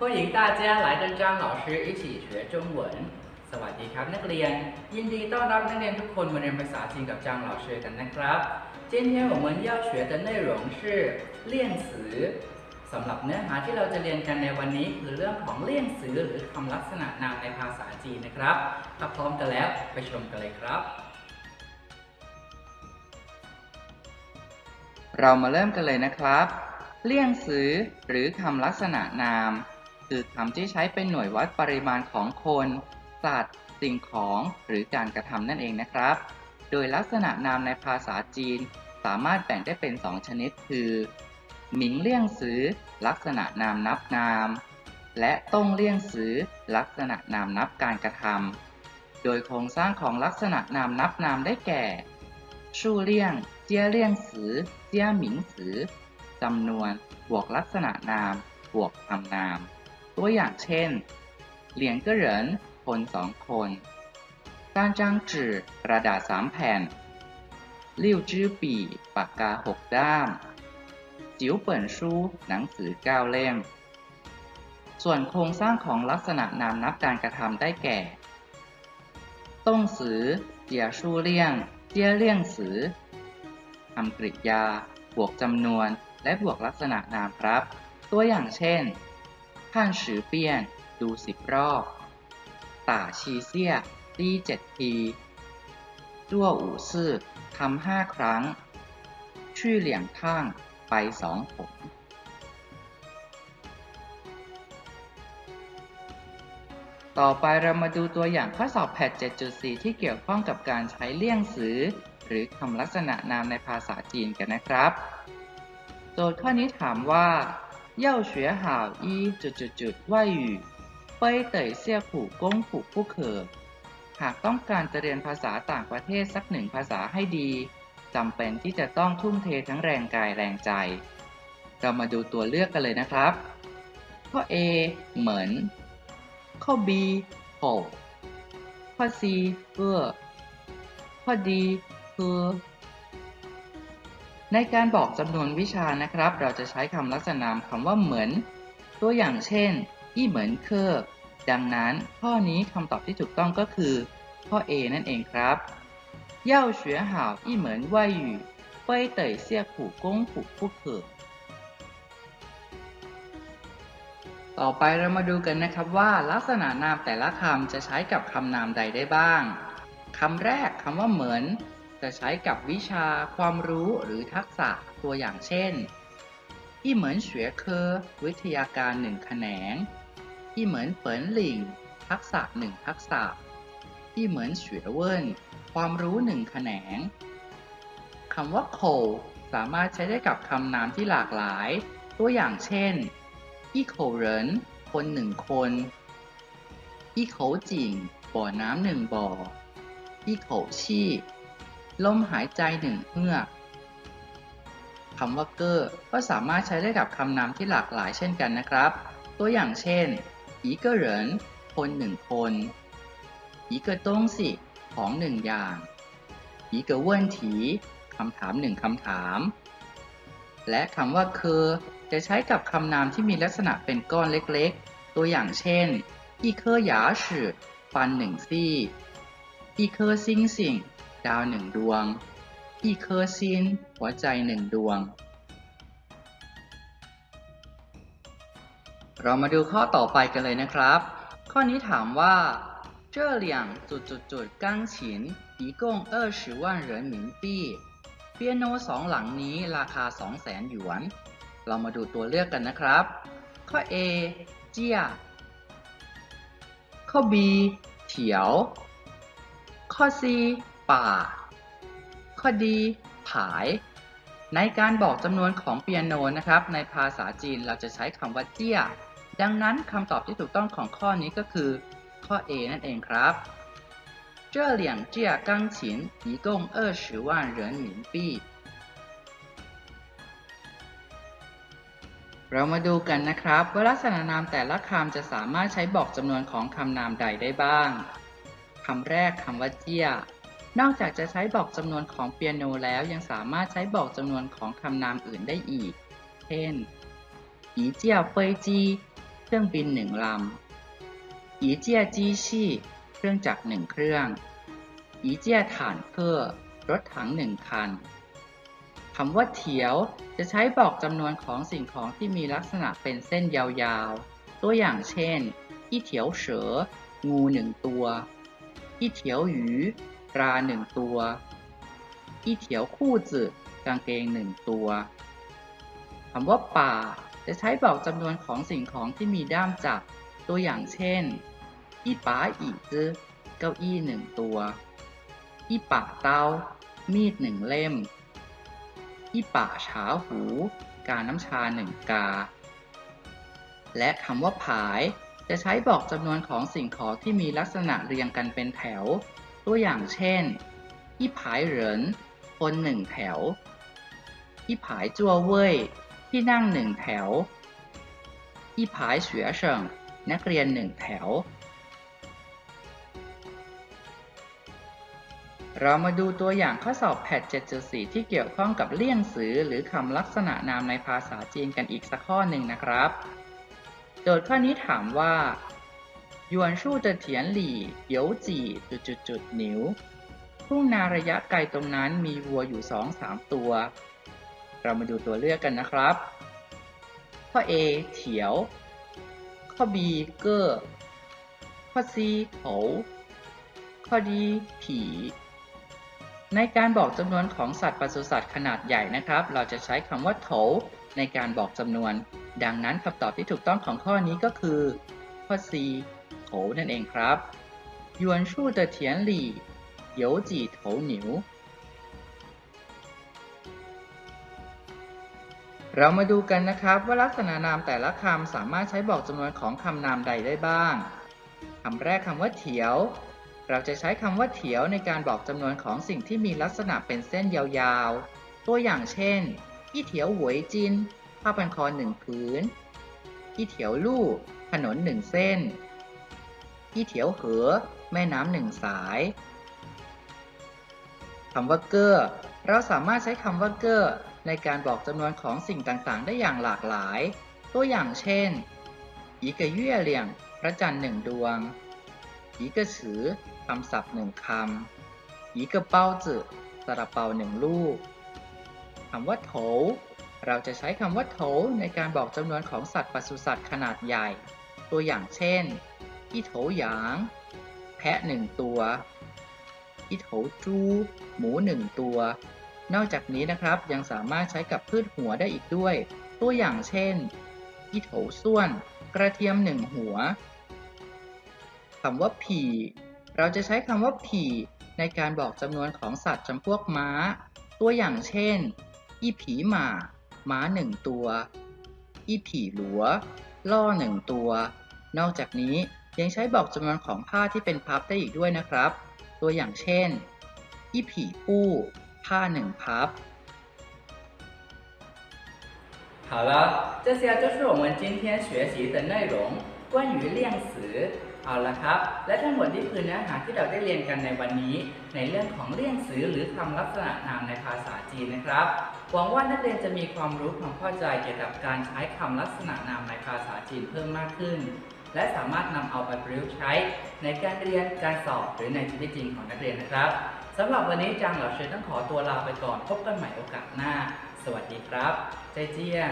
同学们好，欢迎大家来跟张老师一起学中文。สวัสดีครับนักเรียน ยินดีต้อนรับนักเรียนทุกคนมาเรียนภาษาจีนกับจางเหล่าเชอกันนะครับ今天我们要学的内容是练词สำหรับเนื้อหาที่เราจะเรียนกันในวันนี้คือเรื่องของเลี่ยงสือหรือคำลักษณะนามในภาษาจีนนะครับ ถ้าพร้อมกันแล้วไปชมกันเลยครับ เรามาเริ่มกันเลยนะครับ เลี่ยงสือหรือคำลักษณะนาม คือคำที่ใช้เป็นหน่วยวัดปริมาณของคนสัตว์สิ่งของหรือการกระทำนั่นเองนะครับ โดยลักษณะนามในภาษาจีน สามารถแบ่งได้เป็น 2 ชนิด คือ หมิงเลี่ยงสือลักษณะนามนับนาม และต้งเลี่ยงสือลักษณะนามนับการกระทำโดยโครงสร้างของลักษณะนามนับนามได้แก่ชู่เลี่ยง เจียเลี่ยงสือ เจียหมิงสือจำนวน บวกลักษณะนาม บวกคำนาม ตัวอย่างเช่นเหลียงก็เหรินคนสองคนการจางจื่อกระดาษสามแผ่นลิ่วจื้อปีปากกาหกด้าม จิ๋วเปิ่นชูหนังสือเก้าเล่ม ส่วนโครงสร้างของลักษณะนามนับการกระทำได้แก่ ต้งสือเจียชู่เลี่ยง เจียเลี่ยงสือทำกริยา บวกจำนวน และบวกลักษณะนามครับ ตัวอย่างเช่น ท่านสือเปียนดูสิบรอบต่าชีเซี่ยตีเจ็ดทีจั่วอู่ซื่อทำห้าครั้ง ชื่อเหลี่ยงท่างไปสองผลต่อไปเรามาดูตัวอย่างข้อสอบแพท 7.4 ที่เกี่ยวข้องกับการใช้เลี่ยงสือ หรือคำลักษณะนามในภาษาจีนกันนะครับ โจทย์ข้อนี้ถามว่า 要学好一จุดจุดจุด外语非得เสี่ยผูกงผูผู้เขอหากต้องการจะเรียนภาษาต่างประเทศสักหนึ่งภาษาให้ดีจำเป็นที่จะต้องทุ่มเททั้งแรงกายแรงใจ เรามาดูตัวเลือกกันเลยนะครับ ข้อ A เหมือน ข้อ B โผข้อ C เพื่อข้อ D คือ ในการบอกจำนวนวิชานะครับ เราจะใช้คำลักษณะนามคำว่าเหมือน ตัวอย่างเช่น อี้เหมือนเคอดังนั้นข้อนี้คำตอบที่ถูกต้องก็คือ ข้อ A นั่นเองครับ要学好一门外语非得下苦功夫不可ต่อไปเรามาดูกันนะครับว่า ลักษณะนามแต่ละคำจะใช้กับคำนามใดได้บ้างคำแรกคำว่าเหมือน จะใช้กับวิชาความรู้หรือทักษะตัวอย่างเช่นอีเหมือนเฉวยเคอวิทยาการหนึ่งแขนงอีเหมือนเปินหลิงทักษะหนึ่งทักษะอีเหมือนเฉวยเวินความรู้หนึ่งแขนงคำว่าโคสามารถใช้ได้กับคำนามที่หลากหลาย ตัวอย่างเช่นอีโคเหรินคนหนึ่งคนอีโขจิงบ่อน้ำหนึ่งบ่ออีโขชี่ ลมหายใจหนึ่งเฮือกคำว่าเกอร์ก็สามารถใช้ได้กับคำนามที่หลากหลายเช่นกันนะครับ ตัวอย่างเช่นอีเกอเหรินคนหนึ่งคนอีเกอต้งสิของหนึ่งอย่างอีเกอเวินถีคำถามหนึ่งคำถาม และคำว่าเคอจะใช้กับคำนามที่มีลักษณะเป็นก้อนเล็กๆ ตัวอย่างเช่นอีเคอหยาสืฟันหนึ่งซี่อีเคอซิงสิง ดาวหนึ่งดวง อีเคอร์ซิน หัวใจหนึ่งดวง เรามาดูข้อต่อไปกันเลยนะครับ ข้อนี้ถามว่า这两จุดจุดจุด钢琴一共二十万人民币เปียโนสองหลังนี้ราคา 2 0 0แสนหยวน เรามาดูตัวเลือกกันนะครับ ข้อ A เจีย ข้อ B เถียว ข้อ C ป่า ข้อดีผาย ในการบอกจำนวนของเปียโนนะครับ ในภาษาจีนเราจะใช้คำว่าเจี้ย ดังนั้นคำตอบที่ถูกต้องของข้อนี้ก็คือ ข้อ A นั่นเองครับ这两架钢琴一共二十万人民币เรามาดูกันนะครับว่าลักษณะนามแต่ละคำจะสามารถใช้บอกจำนวนของคำนามใดได้บ้างคำแรกคำว่าเจี้ย นอกจากจะใช้บอกจำนวนของเปียโนแล้วยังสามารถใช้บอกจำนวนของคำนามอื่นได้อีก เช่นอีเจียเฟยจี เครื่องบินหนึ่งลำอีเจียจีชี่ เครื่องจักรหนึ่งเครื่องอีเจียฐานเครื่อรถถังหนึ่งคันคำว่าเถียวจะใช้บอกจำนวนของสิ่งของที่มีลักษณะเป็นเส้นยาวๆ ตัวอย่างเช่น อีเถียวเสืองูหนึ่งตัว อีเถียวหยู กาหนึ่งตัวอีเถียวคู่จืดกางเกงหนึ่งตัวคำว่าป่าจะใช้บอกจำนวนของสิ่งของที่มีด้ามจับ ตัวอย่างเช่น อีป่าอีจื้อเก้าอี้หนึ่งตัว อีป่าเตา มีดหนึ่งเล่ม อีป่าฉาหู กาน้ำชาหนึ่งกา และคำว่าผายจะใช้บอกจำนวนของสิ่งของที่มีลักษณะเรียงกันเป็นแถว ตัวอย่างเช่นอีผายเหรินคนหนึ่งแถวอีผายจัวเว่ยที่นั่งหนึ่งแถวอีผายเฉวเฉิงนักเรียนหนึ่งแถว เรามาดูตัวอย่างข้อสอบแพท 7.4 ที่เกี่ยวข้องกับเลี่ยงสือหรือคำลักษณะนามในภาษาจีนกันอีกสักข้อหนึ่งนะครับ โจทย์ข้อนี้ถามว่า หยวนชู่เตเถียนหลี่เยวจีจุดจุดจุดๆนิ้วทุ่งนาระยะไกลตรงนั้นมีวัวอยู่สองสามตัว เรามาดูตัวเลือกกันนะครับ ข้อ A เถียว ข้อ B เกอร์ข้อ C โถข้อ D ผีในการบอกจำนวนของสัตว์ปศุสัตว์ขนาดใหญ่นะครับ เราจะใช้คำว่าโถในการบอกจำนวน ดังนั้นคำตอบที่ถูกต้องของข้อนี้ก็คือ ข้อ C โถนั่นเองครับหยวนชู่的田里有几头牛เรามาดูกันนะครับว่าลักษณะนามแต่ละคำสามารถใช้บอกจำนวนของคำนามใดได้บ้าง คำแรกคำว่าเถียว เราจะใช้คำว่าเถียวในการบอกจำนวนของสิ่งที่มีลักษณะเป็นเส้นยาวๆ ตัวอย่างเช่น อีเถียวหวยจิน ผ้าพันคอหนึ่งผืน อีเถียวลู่ ถนนหนึ่งเส้น อีเถียวเหอ แม่น้ำหนึ่งสายคำว่าเกอ้อเราสามารถใช้คำว่าเกอ้อในการบอกจำนวนของสิ่งต่างๆ ได้อย่างหลากหลาย ตัวอย่างเช่นอีกเยี่ยเหลี่ยง พระจันทร์หนึ่งดวงอีกฉือคำศัพท์หนึ่งคำอีกเป้าจือสระเปาหนึ่งลูกคำว่าโถ เราจะใช้คำว่าโถในการบอกจำนวนของสัตว์ปศุสัตว์ขนาดใหญ่ ตัวอย่างเช่น อีโถหยางแพะหนึ่งตัวอีโถจูหมูหนึ่งตัว นอกจากนี้นะครับยังสามารถใช้กับพืชหัวได้อีกด้วย ตัวอย่างเช่นอีโถส้วน กระเทียมหนึ่งหัวคำว่าผีเราจะใช้คำว่าผีในการบอกจำนวนของสัตว์จำพวกม้า ตัวอย่างเช่น อีผีหมาม้าหนึ่งตัว อีผีหลัว ล่อหนึ่งตัว นอกจากนี้ ยังใช้บอกจำนวนของผ้าที่เป็นพับได้อีกด้วยนะครับ ตัวอย่างเช่น อีผีปู้ ผ้าหนึ่งพับ 好了，这些就是我们今天学习的内容，关于练词。เอาละครับ และทั้งหมดนี่คือเนื้อหาที่เราได้เรียนกันในวันนี้ ในเรื่องของเลี่ยงสือหรือคำลักษณะนามในภาษาจีนนะครับ หวังว่านักเรียนจะมีความรู้ความเข้าใจเกี่ยวกับการใช้คำลักษณะนามในภาษาจีนเพิ่มมากขึ้น และสามารถนำเอาไปประยุกต์ใช้ในการเรียนการสอบหรือในชีวิตจริงของนักเรียนนะครับสำหรับวันนี้จางเหล่าเชยต้องขอตัวลาไปก่อนพบกันใหม่โอกาสหน้า สวัสดีครับใจเจียน